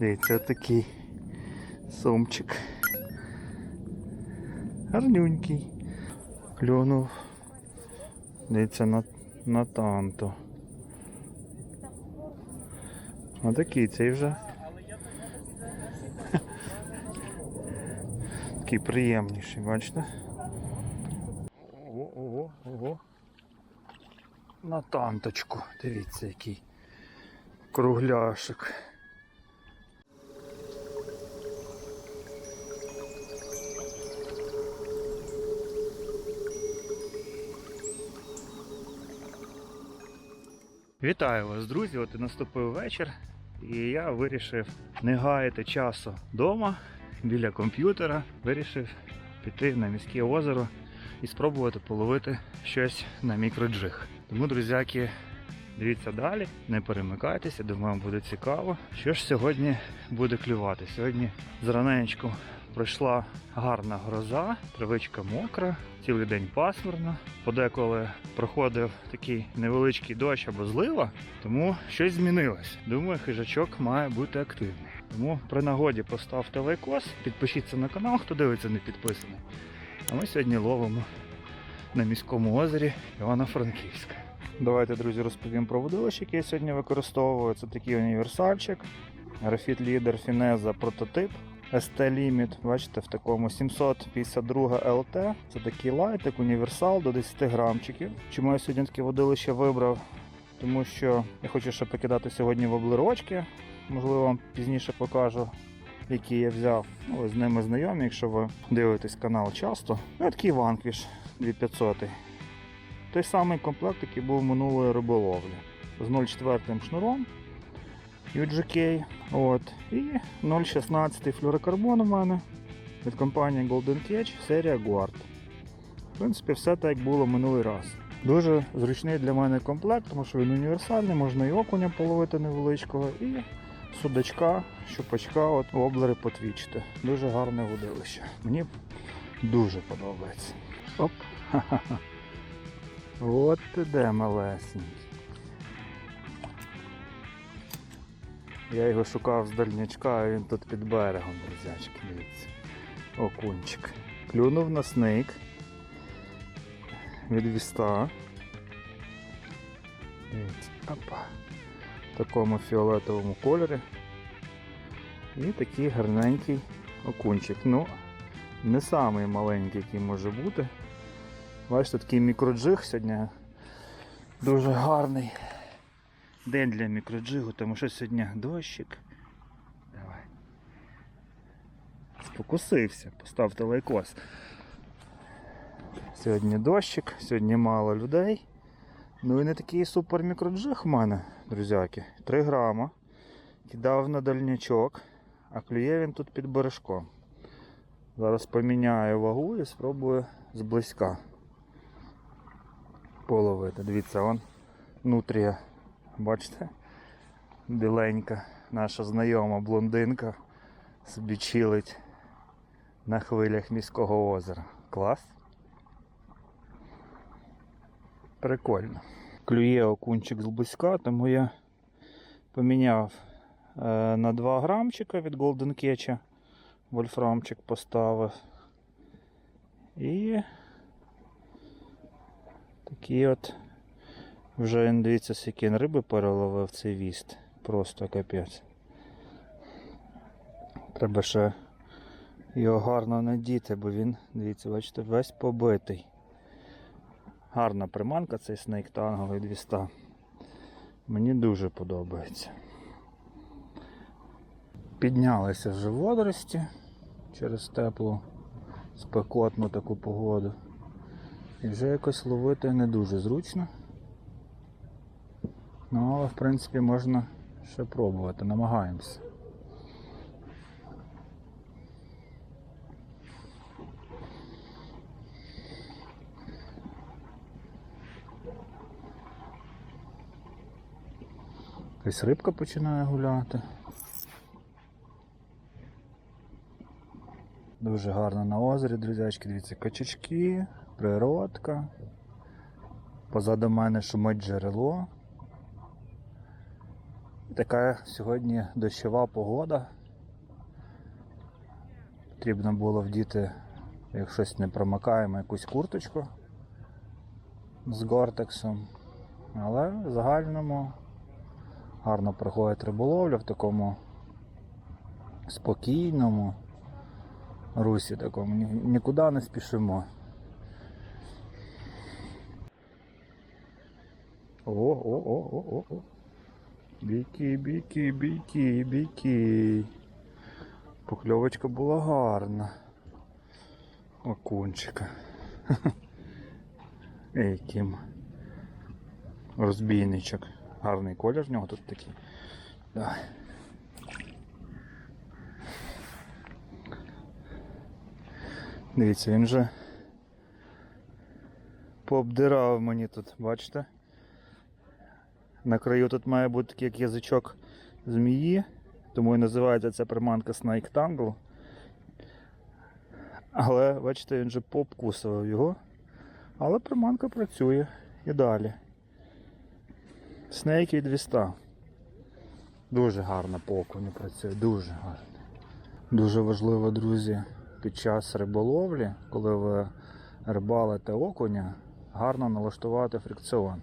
Дивіться, такий сумчик. Гарнюнький. Клюнув. Дивіться на, на танту. Отакий цей вже. Такий приємніший, бачите? Ого, ого, ого. На танточку. Дивіться, який кругляшик. Вітаю вас, друзі! От і наступив вечір, і я вирішив не гаяти часу вдома біля комп'ютера. Вирішив піти на міське озеро і спробувати половити щось на мікроджиг. Тому, друзяки, дивіться далі, не перемикайтеся, думаю, буде цікаво. Що ж сьогодні буде клювати? Сьогодні зраненечку пройшла гарна гроза, травичка мокра, цілий день пасмурно. Подеколи проходив такий невеличкий дощ або злива, тому щось змінилось. Думаю, хижачок має бути активний. Тому при нагоді поставте лайкос, підпишіться на канал, хто дивиться не підписаний. А ми сьогодні ловимо на міському озері Івано-Франківська. Давайте, друзі, розповім про водилище, яке я сьогодні використовую. Це такий універсальчик. Графіт лідер Фінеза прототип. ST Limit, бачите, в такому 752 LT. Це такий лайтик, універсал до 10 грамчиків. Чому я сьогодні таке водилище вибрав? Тому що я хочу ще покидати сьогодні воблерочки. Можливо, вам пізніше покажу, які я взяв. Ну, з ними знайомі, якщо ви дивитесь канал часто. Ну, такий Vanquish 2500. Той самий комплект, який був минулої риболовлі. З 0,4 шнуром UGK. От. І 0,16 флюорокарбон у мене від компанії Golden Catch, серія Guard. В принципі, все так як було минулий раз. Дуже зручний для мене комплект, тому що він універсальний, можна і окуня половити невеличкого, і судачка, щупачка, от облери потвічити. Дуже гарне водилище. Мені дуже подобається. Оп. От де малесенький. Я його шукав з дальнячка, а він тут під берегом, друзячки, дивіться. Окунчик. Клюнув на снейк від віста. Дивіться, опа. В такому фіолетовому кольорі. І такий гарненький окунчик. Ну, не самий маленький, який може бути. Бачите, такий мікроджиг сьогодні дуже гарний день для мікроджигу, тому що сьогодні дощик. Давай. Спокусився, поставте лайкос. Сьогодні дощик, сьогодні мало людей. Ну і не такий супер мікроджиг в мене, друзяки. 3 грама. Кидав на дальнячок, а клює він тут під бережком. Зараз поміняю вагу і спробую зблизька половити. Дивіться, вон нутрія. Бачите? Біленька, наша знайома блондинка собі чилить на хвилях міського озера. Клас. Прикольно. Клює окунчик зблизька, тому я поміняв е, на 2 грамчика від Golden Catch. Вольфрамчик поставив. І такий от вже дивіться, скільки риби переловив цей віст. Просто капець. Треба ще його гарно надіти, бо він, дивіться, бачите, весь побитий. Гарна приманка цей Tango від віста. Мені дуже подобається. Піднялися вже водорості через теплу, спекотну таку погоду. І вже якось ловити не дуже зручно. Ну, але в принципі можна ще пробувати, намагаємося. Якась рибка починає гуляти. Дуже гарно на озері, друзячки, дивіться, качачки, природка. Позаду мене шумить джерело. Така сьогодні дощова погода. Потрібно було вдіти, як щось не промокаємо, якусь курточку з гортексом. Але в загальному гарно проходить риболовля в такому спокійному русі такому. Нікуди не спішимо. О, о, о, о, о, о. Бійки, бійки, бійки, бійки. Покльовочка була гарна. Окунчика. Ей, ким. Розбійничок. Гарний колір в нього тут такий. Давай. Дивіться, він вже пообдирав мені тут, бачите? На краю тут має бути такий як язичок змії, тому і називається ця приманка Snake Tangle. Але, бачите, він же пообкусував його. Але приманка працює і далі. Snake від 200. Дуже гарно по окуню працює, дуже гарно. Дуже важливо, друзі, під час риболовлі, коли ви рибалите окуня, гарно налаштувати фрикціон.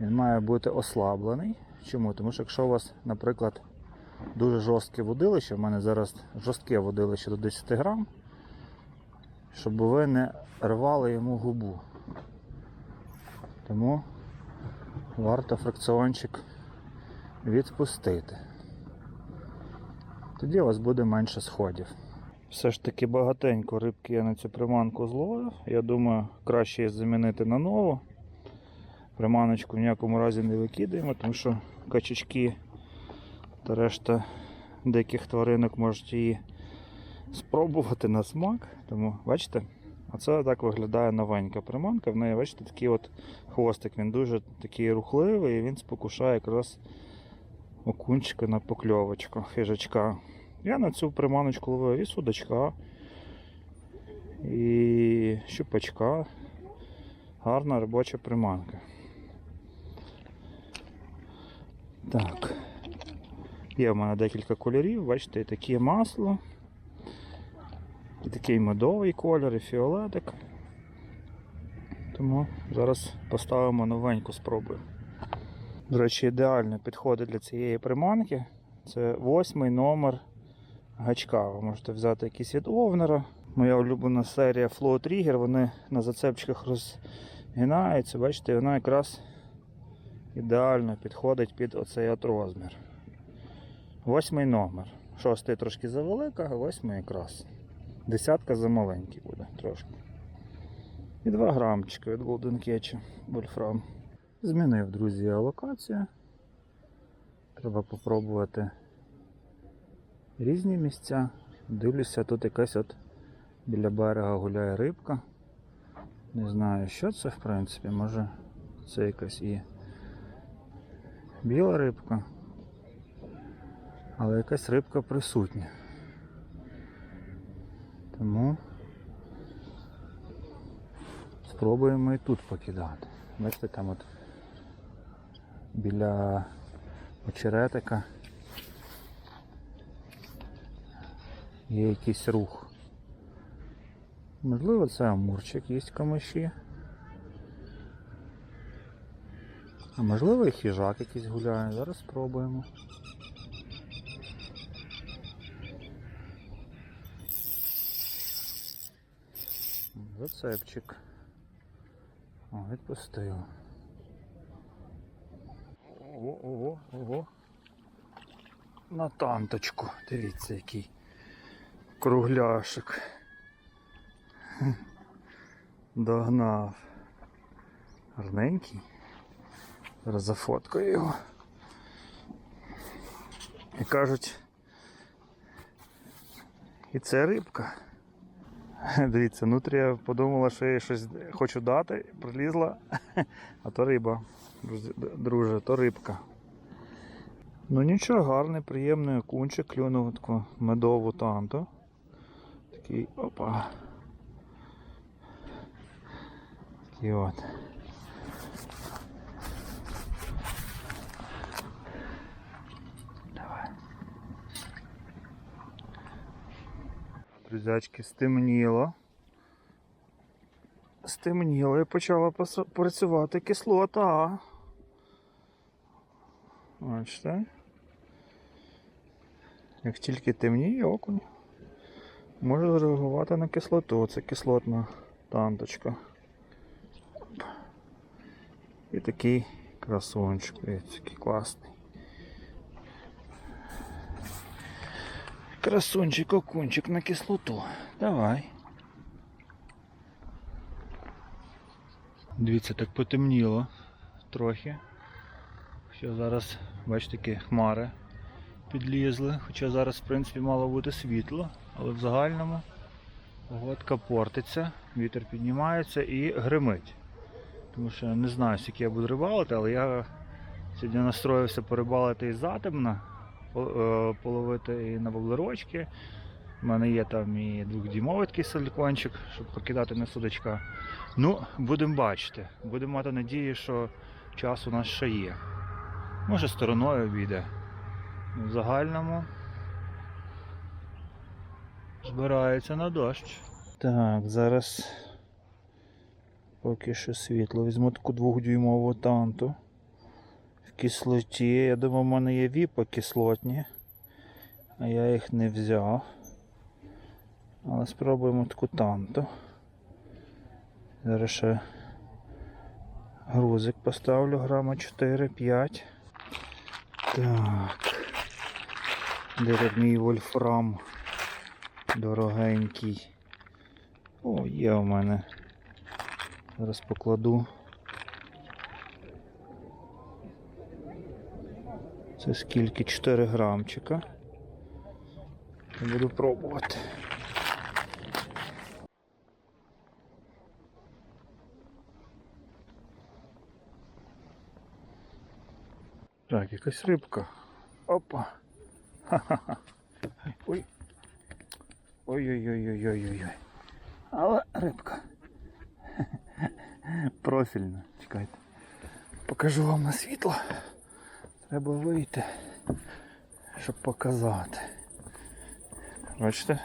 Він має бути ослаблений. Чому? Тому що якщо у вас, наприклад, дуже жорстке водилище, в мене зараз жорстке водилище до 10 грам, щоб ви не рвали йому губу. Тому варто фрикціончик відпустити. Тоді у вас буде менше сходів. Все ж таки багатенько рибки я на цю приманку зловив. Я думаю, краще її замінити на нову. Приманочку в ніякому разі не викидаємо, тому що качачки та решта деяких тваринок можуть її спробувати на смак. Тому бачите, оце так виглядає новенька приманка. В неї, бачите, такий от хвостик. Він дуже такий рухливий і він спокушає якраз окунчика на покльовочку, хижачка. Я на цю приманочку ловив і судачка, і щупачка. Гарна робоча приманка. Так. Є в мене декілька кольорів, бачите, і таке масло, і такий медовий колір, і фіолетик. Тому зараз поставимо новеньку спробую. До речі, ідеально підходить для цієї приманки. Це восьмий номер гачка. Ви можете взяти якийсь від овнера. Моя улюблена серія Flow Trigger, вони на зацепчиках розгинаються. Бачите, вона якраз ідеально підходить під оцей от розмір. Восьмий номер. Шостий трошки завелика, восьмий якраз. Десятка замаленький буде трошки. І 2 грамчика від Golden Catch Wolfram. Змінив, друзі, я локацію. Треба попробувати різні місця. Дивлюся, тут якась от біля берега гуляє рибка. Не знаю, що це, в принципі, може це якась і біла рибка. Але якась рибка присутня. Тому спробуємо і тут покидати. Бачите, там от біля очеретика є якийсь рух. Можливо, це амурчик є камиші. А можливо і хижак якийсь гуляє. Зараз спробуємо. Зацепчик. О, відпустив. Ого, ого, ого. На танточку. Дивіться, який кругляшик. Догнав. Гарненький. Зараз зафоткаю його. І кажуть, і це рибка. Дивіться, нутрія подумала, що я їй щось хочу дати, прилізла, а то риба, друже, то рибка. Ну нічого, гарний, приємний окунчик, клюнув таку медову танту. Такий опа. Такий от. Друзячки, стемніло. Стемніло і почала працювати кислота. Бачите? Як тільки темніє окунь, може реагувати на кислоту. Це кислотна танточка. І такий красунчик, дивіться, який класний. Красунчик, окунчик на кислоту. Давай. Дивіться, так потемніло трохи. Що зараз, бачите, такі хмари підлізли. Хоча зараз, в принципі, мало бути світло, але в загальному погодка портиться, вітер піднімається і гримить. Тому що не знаю, скільки я буду рибалити, але я сьогодні настроївся порибалити і затемно, половити і на воблерочки. У мене є там і двохдіймовий такий силікончик, щоб покидати на судочка. Ну, будемо бачити. Будемо мати надію, що час у нас ще є. Може стороною обійде. Ну, В загальному збирається на дощ. Так, зараз поки що світло. Візьму таку двохдюймову танту кислоті. Я думав, в мене є віпа кислотні, а я їх не взяв. Але спробуємо таку танту. Зараз ще грузик поставлю грама 4-5. Так. Де мій вольфрам дорогенький. О, є у мене. Зараз покладу. Це скільки? 4 грамчика. Буду пробувати. Так, якась рибка. Опа. Ха-ха-ха. Ой. Ой-ой-ой-ой-ой-ой. Але рибка. Профільна. Чекайте. Покажу вам на світло. Треба вийти, щоб показати. Бачите?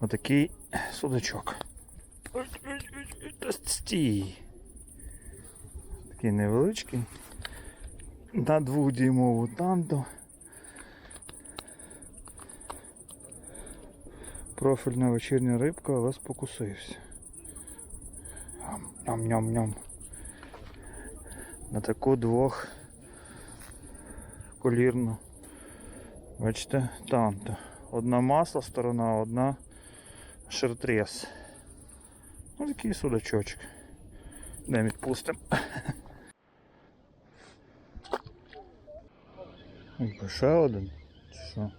Отакий Та стій. Такий невеличкий. На двохдюймову танту. Профільна вечірня рибка, але спокусився. Ням-ням-ням. На таку двох колірну. Бачите, танту. Одна масла сторона, одна шертрес. Ось такий судачочок. Де відпустимо. Ще один? Чи що?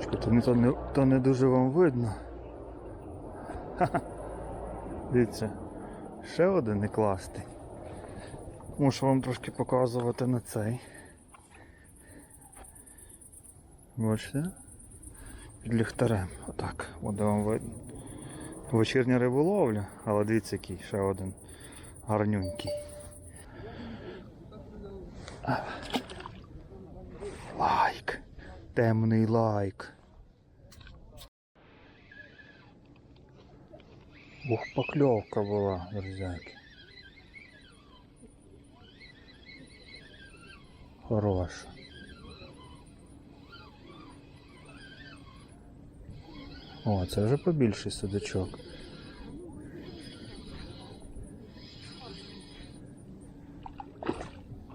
Чекайте, ну, то не, то не дуже вам видно. Ха-ха. Дивіться, ще один не класний. Мушу вам трошки показувати на цей. Бачите? Під ліхтарем. Отак, буде вам видно. Вечірня риболовля, але дивіться який ще один гарнюнький. Лайк. Темний лайк. Ух, покльовка була, друзяки. Хороша. О, це вже побільший судачок.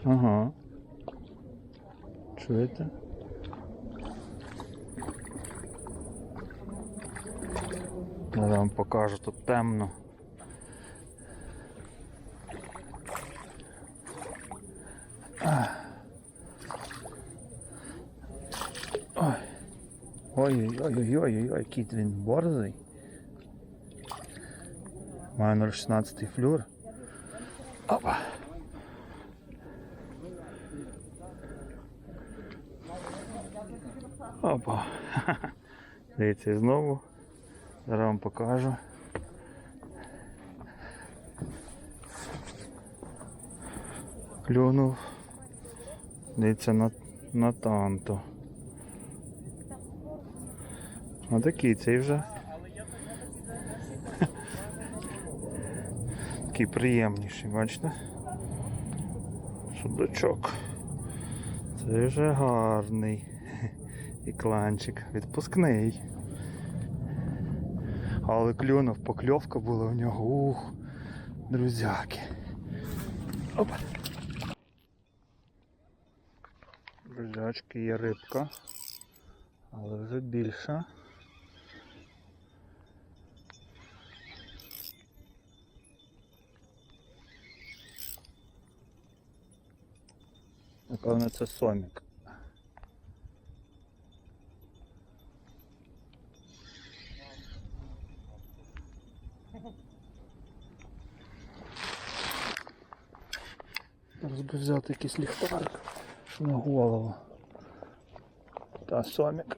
Ага. Чуєте? Я вам покажу, тут темно. Ой-ой-ой-ой-ой, який він борзий. Має 0,16 флюр. Опа. Опа. Дивіться, знову. Зараз вам покажу. Клюнув. Дивіться на Отакий цей вже. Такий приємніший, бачите? Судачок. Це вже гарний. І кланчик. Відпускний. Але клюнув, покльовка була у нього. Ух, друзяки. Опа. Друзячки, є рибка. Але вже більша. Напевно, це сомік. Зараз би взяти якийсь ліхтарик на голову. Та сомік.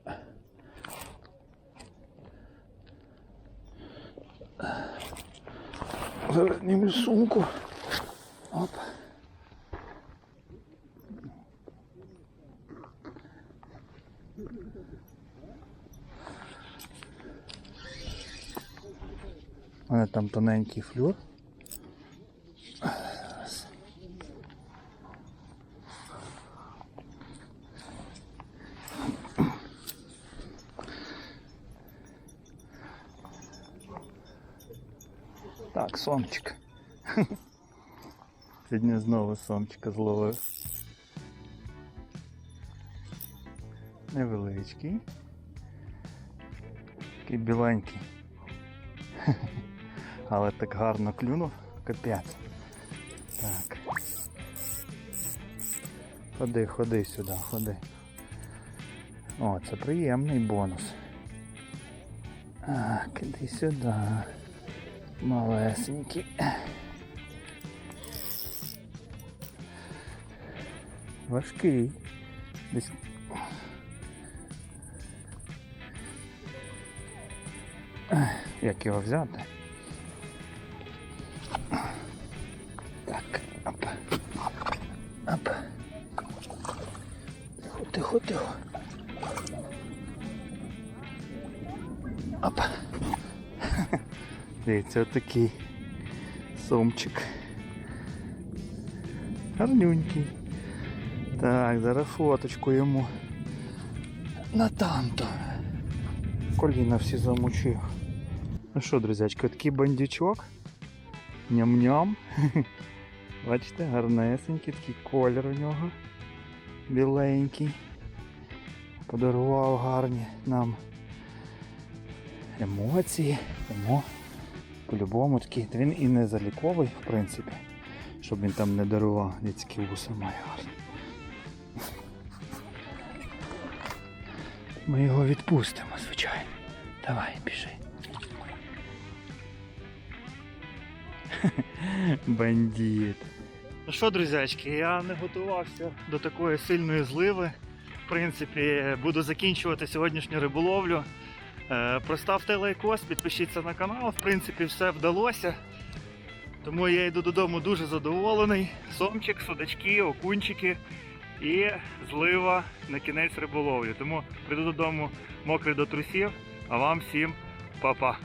Зараз зніму сумку. Оп. У там тоненький флюр. Так, сомчик. Сьогодні знову сомчика зловив. Невеличкий. Такий біленький. Але так гарно клюнув, капець. Так. Ходи, ходи сюди, ходи. О, це приємний бонус. Так, іди сюди. Малесенький. Важкий. Десь. Як його взяти? Тихо, тихо. Дивіться, отакий сумчик. Гарнюнький. Так, зараз фоточку йому. На танто. Коліна всі замочив. Ну що, друзячки, такий бандючок. Ням-ням. Бачите, гарнесенький, такий колір у нього. Біленький. Подарував гарні нам емоції. Тому по-любому такий. Він і не заліковий, в принципі. Щоб він там не дарував людські вуса має гарні. Ми його відпустимо, звичайно. Давай, біжи. Бандит. Ну що, друзячки, я не готувався до такої сильної зливи. В принципі, буду закінчувати сьогоднішню риболовлю. Е, Проставте лайкос, підпишіться на канал. В принципі, все вдалося. Тому я йду додому дуже задоволений. Сомчик, судачки, окунчики і злива на кінець риболовлі. Тому прийду додому мокрий до трусів, а вам всім па-па.